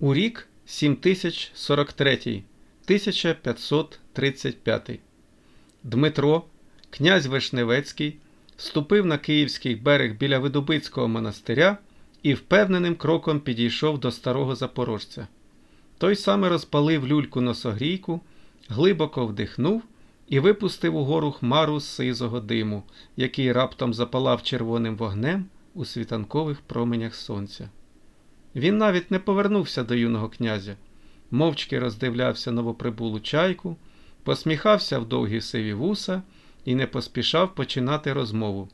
У рік 7043, 1535. Дмитро, князь Вишневецький, ступив на київський берег біля Видубицького монастиря і впевненим кроком підійшов до старого запорожця. Той саме розпалив люльку носогрійку, глибоко вдихнув і випустив угору хмару сизого диму, який раптом запалав червоним вогнем у світанкових променях сонця. Він навіть не повернувся до юного князя, мовчки роздивлявся новоприбулу чайку, посміхався в довгі сиві вуса і не поспішав починати розмову.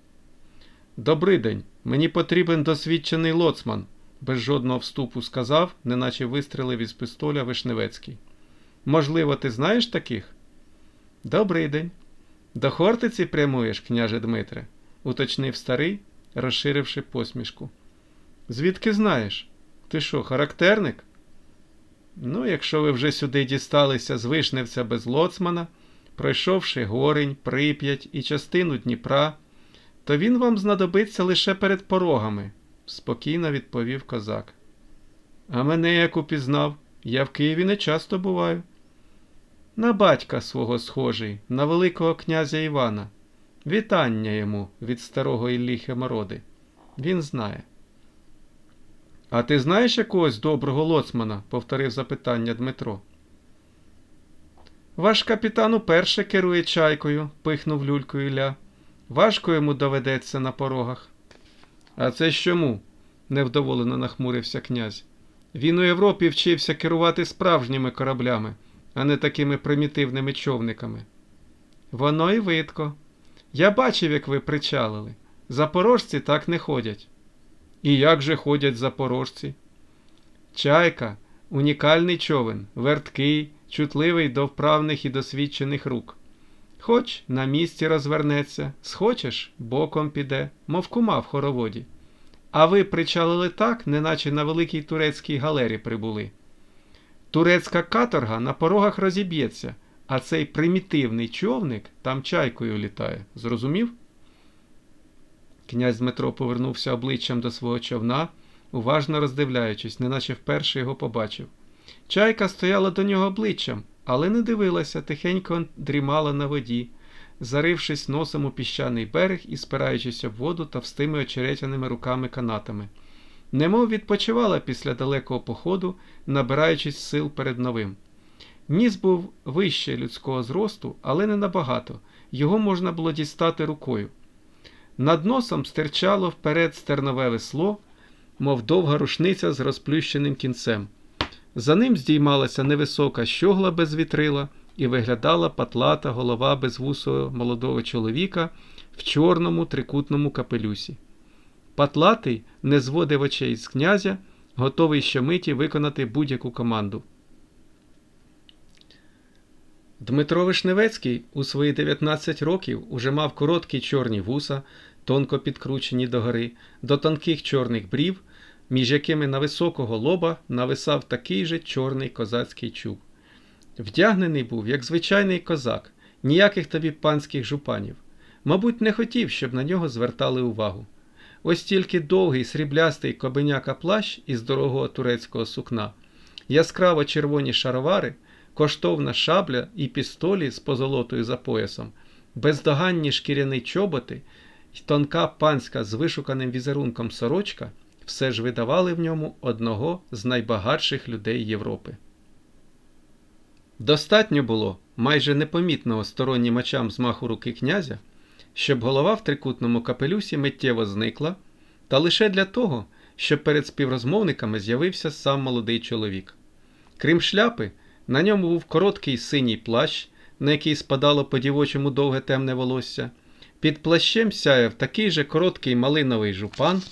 «Добрий день, мені потрібен досвідчений лоцман, без жодного вступу сказав, неначе вистрелив із пистоля Вишневецький. Можливо, ти знаєш таких? Добрий день. До Хортиці прямуєш, княже Дмитре, уточнив старий, розширивши посмішку. Звідки знаєш? Ти що, характерник? Ну, якщо ви вже сюди дісталися з Вишневця без лоцмана, пройшовши горень, прип'ять і частину Дніпра, то він вам знадобиться лише перед порогами, спокійно відповів козак. А мене як упізнав, я в Києві не часто буваю. На батька свого схожий, на Великого князя Івана. Вітання йому від старого Іллі Хемороди. Він знає. А ти знаєш якогось доброго лоцмана? повторив запитання Дмитро. Ваш капітан уперше керує чайкою, пихнув люлькою Ілля. Важко йому доведеться на порогах. А це чому? невдоволено нахмурився князь. Він у Європі вчився керувати справжніми кораблями, а не такими примітивними човниками. Воно й видко. Я бачив, як ви причалили. Запорожці так не ходять. І як же ходять запорожці? Чайка унікальний човен, верткий, чутливий до вправних і досвідчених рук. Хоч на місці розвернеться, схочеш, боком піде, мов кума в хороводі. А ви причалили так, неначе на великій турецькій галері прибули. Турецька каторга на порогах розіб'ється, а цей примітивний човник там чайкою літає. Зрозумів? Князь Дмитро повернувся обличчям до свого човна, уважно роздивляючись, неначе вперше його побачив. Чайка стояла до нього обличчям, але не дивилася, тихенько дрімала на воді, зарившись носом у піщаний берег і спираючись об воду товстими очеретяними руками канатами. Немов відпочивала після далекого походу, набираючись сил перед новим. Ніс був вище людського зросту, але не набагато, його можна було дістати рукою. Над носом стирчало вперед стернове весло, мов довга рушниця з розплющеним кінцем. За ним здіймалася невисока щогла без вітрила і виглядала патлата голова безвусого молодого чоловіка в чорному трикутному капелюсі. Патлатий не зводив очей з князя, готовий щомиті виконати будь-яку команду. Дмитро Вишневецький у свої 19 років уже мав короткі чорні вуса, тонко підкручені догори, до тонких чорних брів, між якими на високого лоба нависав такий же чорний козацький чуб. Вдягнений був, як звичайний козак, ніяких тобі панських жупанів. Мабуть, не хотів, щоб на нього звертали увагу. Ось тільки довгий сріблястий кобеняка плащ із дорогого турецького сукна, яскраво червоні шаровари, коштовна шабля і пістолі з позолотою за поясом, бездоганні шкіряні чоботи й тонка панська з вишуканим візерунком сорочка все ж видавали в ньому одного з найбагатших людей Європи. Достатньо було майже непомітного стороннім очам змаху руки князя, щоб голова в трикутному капелюсі миттєво зникла, та лише для того, щоб перед співрозмовниками з'явився сам молодий чоловік. Крім шляпи, на ньому був короткий синій плащ, на який спадало по дівочому довге темне волосся. Під плащем сяяв такий же короткий малиновий жупан,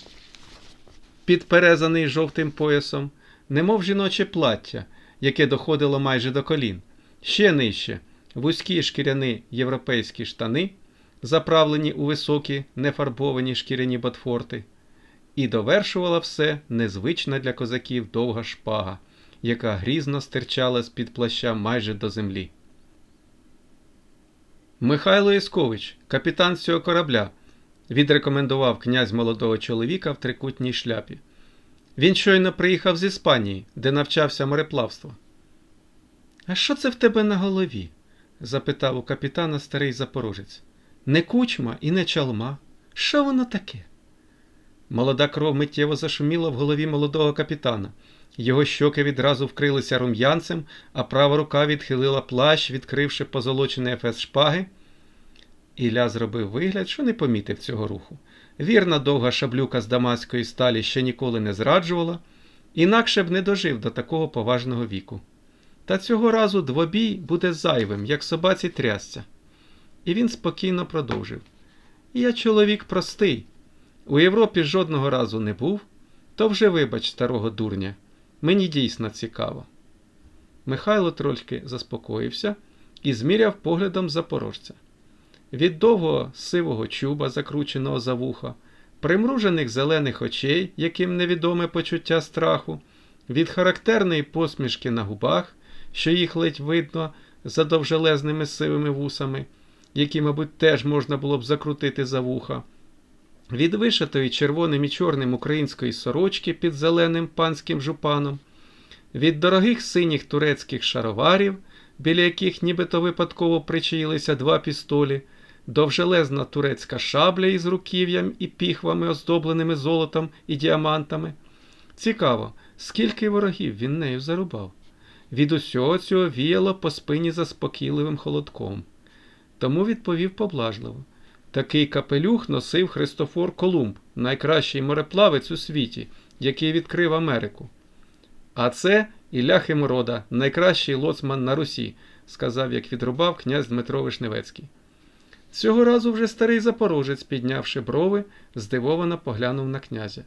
підперезаний жовтим поясом, немов жіноче плаття, яке доходило майже до колін. Ще нижче вузькі шкіряні європейські штани, заправлені у високі нефарбовані шкіряні ботфорти, і довершувала все незвична для козаків довга шпага, яка грізно стирчала з-під плаща майже до землі. Михайло Іскович, капітан цього корабля, відрекомендував князь молодого чоловіка в трикутній шляпі. Він щойно приїхав з Іспанії, де навчався мореплавству. А що це в тебе на голові? запитав у капітана старий запорожець. Не кучма і не чалма. Що воно таке? Молода кров миттєво зашуміла в голові молодого капітана. Його щоки відразу вкрилися рум'янцем, а права рука відхилила плащ, відкривши позолочений ефес шпаги. Ілля зробив вигляд, що не помітив цього руху. Вірна довга шаблюка з дамаської сталі ще ніколи не зраджувала, інакше б не дожив до такого поважного віку. Та цього разу двобій буде зайвим, як собаці трясця. І він спокійно продовжив. Я чоловік простий. У Європі жодного разу не був, то вже вибач старого дурня. Мені дійсно цікаво. Михайло трольки заспокоївся і зміряв поглядом запорожця. Від довгого сивого чуба, закрученого за вуха, примружених зелених очей, яким невідоме почуття страху, від характерної посмішки на губах, що їх ледь видно за довжелезними сивими вусами, які, мабуть, теж можна було б закрутити за вуха, від вишитої червоним і чорним української сорочки під зеленим панським жупаном, від дорогих синіх турецьких шароварів, біля яких нібито випадково причаїлися два пістолі, довжелезна турецька шабля із руків'ям і піхвами, оздобленими золотом і діамантами. Цікаво, скільки ворогів він нею зарубав. Від усього цього віяло по спині заспокійливим холодком. Тому відповів поблажливо. Такий капелюх носив Христофор Колумб, найкращий мореплавець у світі, який відкрив Америку. А це Ілля Химорода, найкращий лоцман на Русі, сказав, як відрубав князь Дмитро Вишневецький. Цього разу вже старий запорожець, піднявши брови, здивовано поглянув на князя.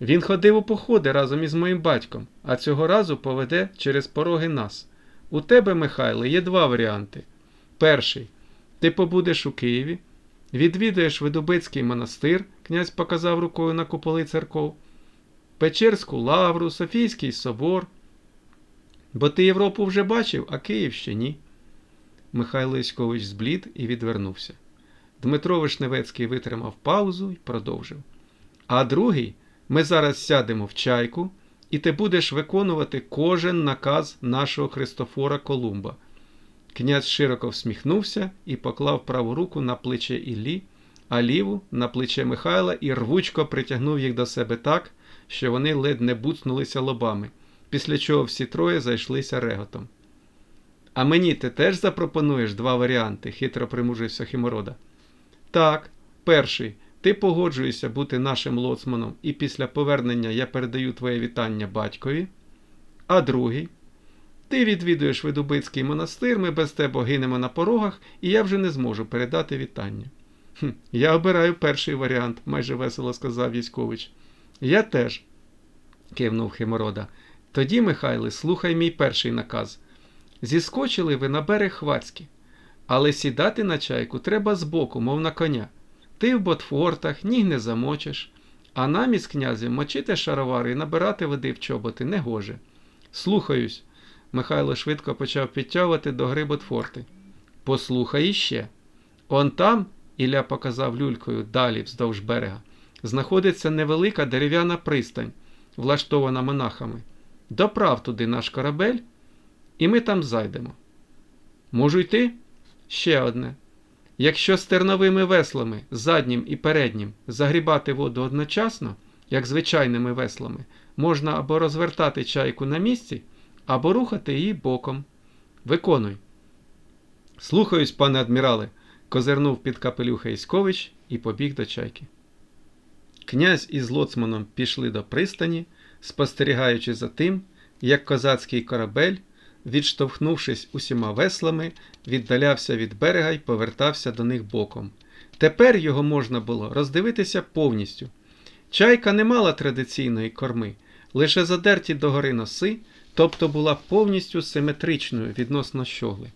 Він ходив у походи разом із моїм батьком, а цього разу поведе через пороги нас. У тебе, Михайле, є два варіанти. Перший ти побудеш у Києві, відвідаєш Видубицький монастир, князь показав рукою на куполи церков, Печерську лавру, Софійський собор. Бо ти Європу вже бачив, а Київ ще ні. Михайло Іськович зблід і відвернувся. Дмитро Вишневецький витримав паузу і продовжив. А другий, ми зараз сядемо в чайку, і ти будеш виконувати кожен наказ нашого Христофора Колумба. Князь широко всміхнувся і поклав праву руку на плече Іллі, а ліву на плече Михайла і рвучко притягнув їх до себе так, що вони ледь не буцнулися лобами, після чого всі троє зайшлися реготом. А мені ти теж запропонуєш два варіанти, хитро примужився Химорода. Так, перший. Ти погоджуєшся бути нашим лоцманом, і після повернення я передаю твоє вітання батькові. А другий. Ти відвідуєш Видубицький монастир, ми без тебе гинемо на порогах, і я вже не зможу передати вітання. «Хм, Я обираю перший варіант, майже весело сказав військович. Я теж, кивнув Химорода. Тоді, Михайле, слухай мій перший наказ. Зіскочили ви на берег Хвацькі, але сідати на чайку треба збоку, мов на коня. Ти в ботфортах, ніг не замочиш, а нам із князем мочити шаровари і набирати води в чоботи не гоже. Слухаюсь. Михайло швидко почав підтягувати до гри ботфорти. Послухай іще. Он там, Ілля показав люлькою далі вздовж берега, знаходиться невелика дерев'яна пристань, влаштована монахами. Доправ туди наш корабель, і ми там зайдемо. Можу йти? Ще одне. Якщо стерновими веслами, заднім і переднім, загрібати воду одночасно, як звичайними веслами, можна або розвертати чайку на місці, або рухати її боком. Виконуй. Слухаюсь, пане адмірале, козирнув під капелюха Іськович і побіг до чайки. Князь із лоцманом пішли до пристані, спостерігаючи за тим, як козацький корабель, відштовхнувшись усіма веслами, віддалявся від берега і повертався до них боком. Тепер його можна було роздивитися повністю. Чайка не мала традиційної корми, лише задерті догори носи, тобто була повністю симетричною відносно щогли.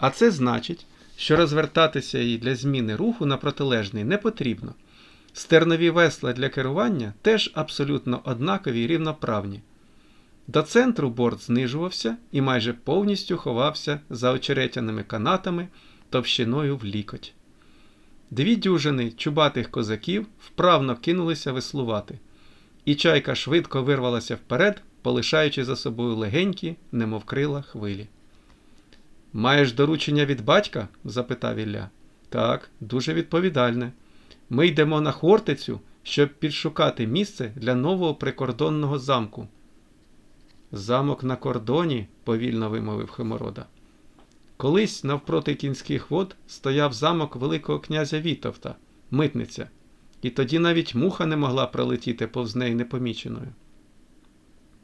А це значить, що розвертатися їй для зміни руху на протилежний не потрібно. Стернові весла для керування теж абсолютно однакові і рівноправні. До центру борт знижувався і майже повністю ховався за очеретяними канатами товщиною в лікоть. Дві дюжини чубатих козаків вправно кинулися веслувати. і чайка швидко вирвалася вперед, полишаючи за собою легенькі, немов крила хвилі. Маєш доручення від батька? запитав Ілля. Так, дуже відповідальне. Ми йдемо на Хортицю, щоб підшукати місце для нового прикордонного замку. Замок на кордоні, повільно вимовив Химорода. Колись навпроти кінських вод стояв замок Великого князя Вітовта, митниця, і тоді навіть муха не могла пролетіти повз неї непоміченою.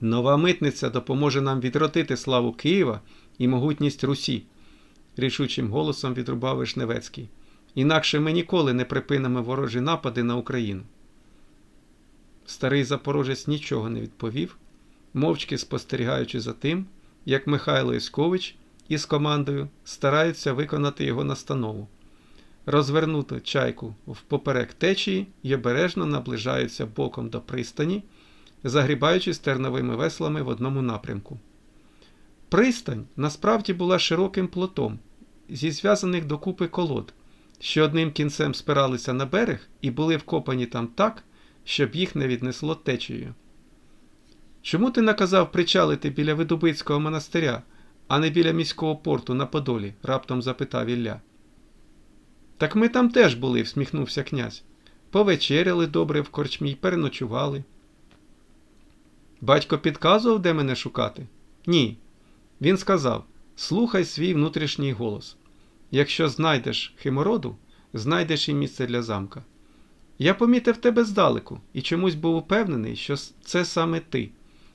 Нова митниця допоможе нам відродити славу Києва і могутність Русі, рішучим голосом відрубав Вишневецький. Інакше ми ніколи не припинимо ворожі напади на Україну. Старий запорожець нічого не відповів, мовчки спостерігаючи за тим, як Михайло Іскович із командою стараються виконати його настанову, розвернути чайку впоперек течії і обережно наближаються боком до пристані, загрібаючись терновими веслами в одному напрямку. Пристань насправді була широким плотом зі зв'язаних докупи колод, що одним кінцем спиралися на берег і були вкопані там так, щоб їх не віднесло течією. Чому ти наказав причалити біля Видубицького монастиря, а не біля міського порту на Подолі? раптом запитав Ілля. Так ми там теж були, всміхнувся князь. Повечеряли добре в корчмі й переночували. Батько підказував, де мене шукати? Ні. Він сказав: слухай свій внутрішній голос. Якщо знайдеш химороду, знайдеш і місце для замка. Я помітив тебе здалеку і чомусь був упевнений, що це саме ти,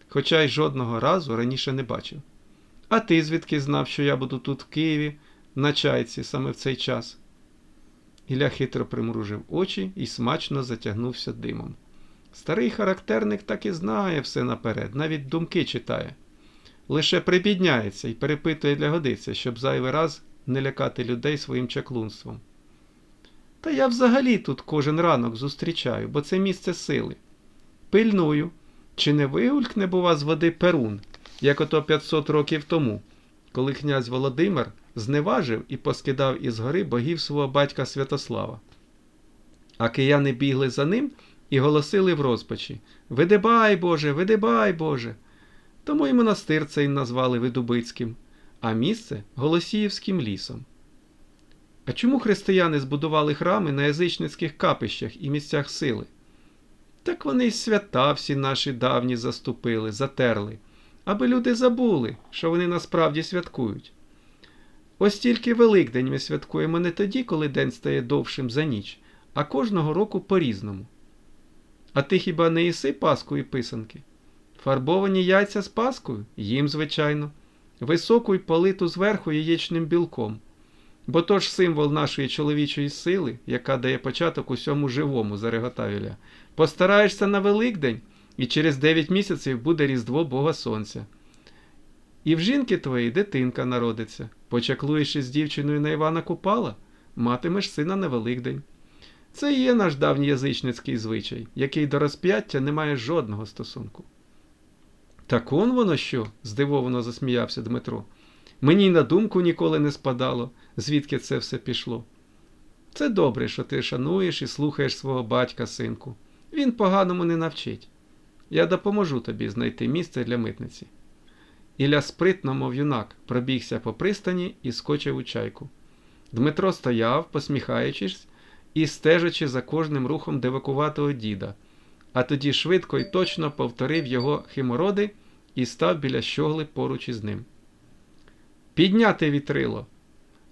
хоча й жодного разу раніше не бачив. А ти звідки знав, що я буду тут в Києві, на чайці, саме в цей час? Ілля хитро примружив очі і смачно затягнувся димом. Старий характерник так і знає все наперед, навіть думки читає. Лише прибідняється і перепитує для годиця, щоб зайвий раз не лякати людей своїм чаклунством. Та я взагалі тут кожен ранок зустрічаю, бо це місце сили. Пильную, чи не вигулькне б у вас з води перун, як ото 500 років тому, коли князь Володимир зневажив і поскидав із гори богів свого батька Святослава. А кияни бігли за ним і голосили в розпачі Видибай, Боже, видибай, Боже. Тому й монастир цей назвали Видубицьким, а місце Голосіївським лісом. А чому християни збудували храми на язичницьких капищах і місцях сили? Так вони й свята всі наші давні заступили, затерли, аби люди забули, що вони насправді святкують. Ось тільки Великдень ми святкуємо не тоді, коли день стає довшим за ніч, а кожного року по-різному. А ти хіба не їси паску писанки? Фарбовані яйця з паскою? Їм, звичайно, високу й политу зверху яєчним білком. Бо то ж символ нашої чоловічої сили, яка дає початок усьому живому, зареготав Ілля. Постараєшся на Великдень, і через дев'ять місяців буде Різдво Бога Сонця. І в жінки твоїй дитинка народиться. Почаклуєш із дівчиною на Івана Купала, матимеш сина на Великдень. Це і є наш давній язичницький звичай, який до розп'яття не має жодного стосунку. Так он воно що? здивовано засміявся Дмитро. Мені й на думку ніколи не спадало, звідки це все пішло. Це добре, що ти шануєш і слухаєш свого батька, синку. Він поганому не навчить. Я допоможу тобі знайти місце для митниці. Ілля спритно, мов юнак, пробігся по пристані і скочив у чайку. Дмитро стояв, посміхаючись і стежачи за кожним рухом девакуватого діда, а тоді швидко і точно повторив його химороди і став біля щогли поруч із ним. Підняти вітрило.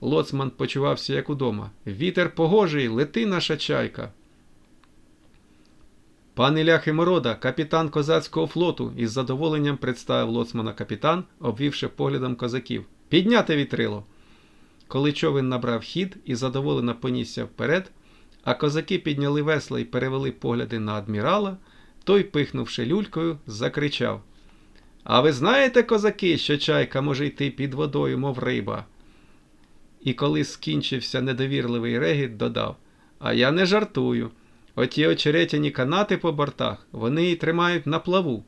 Лоцман почувався як удома. Вітер погожий, лети наша чайка. Пан Ілля Химорода, капітан козацького флоту, із задоволенням представив лоцмана капітан, обвівши поглядом козаків. Підняти вітрило. Коли човен набрав хід і задоволено понісся вперед, а козаки підняли весла і перевели погляди на адмірала, той, пихнувши люлькою, закричав А ви знаєте, козаки, що чайка може йти під водою, мов риба? І коли скінчився недовірливий регіт, додав А я не жартую. Оті очеретяні канати по бортах вони її тримають на плаву.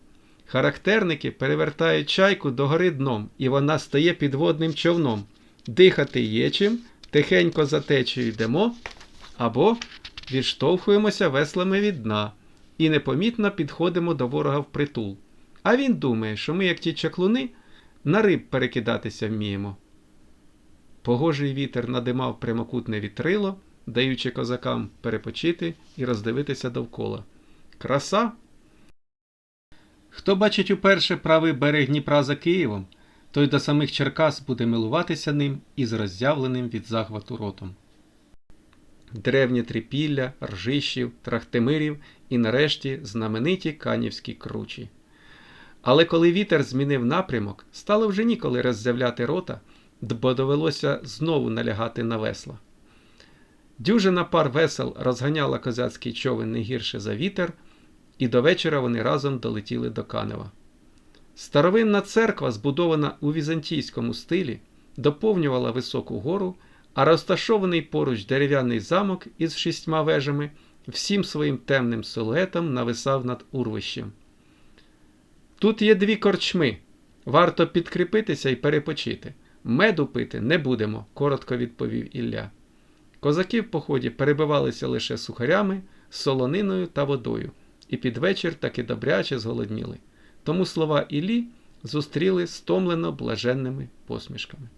Характерники перевертають чайку догори дном, і вона стає підводним човном. Дихати є чим, тихенько за течею йдемо, або відштовхуємося веслами від дна і непомітно підходимо до ворога впритул. А він думає, що ми, як ті чаклуни, на риб перекидатися вміємо. Погожий вітер надимав прямокутне вітрило, даючи козакам перепочити і роздивитися довкола. Краса. Хто бачить уперше правий берег Дніпра за Києвом, той до самих Черкас буде милуватися ним із роззявленим від захвату ротом. Древнє трипілля, ржищів, трахтимирів і нарешті знамениті канівські кручі. Але коли вітер змінив напрямок, стало вже ніколи роззявляти рота, бо довелося знову налягати на весла. Дюжина пар весел розганяла козацький човен не гірше за вітер, і до вечора вони разом долетіли до Канева. Старовинна церква, збудована у візантійському стилі, доповнювала високу гору, а розташований поруч дерев'яний замок із шістьма вежами всім своїм темним силуетом нависав над урвищем. Тут є дві корчми. Варто підкріпитися і перепочити. Меду пити не будемо, коротко відповів Ілля. Козаки в поході перебивалися лише сухарями, солониною та водою, і під вечір таки добряче зголодніли. Тому слова Іллі зустріли стомлено блаженними посмішками.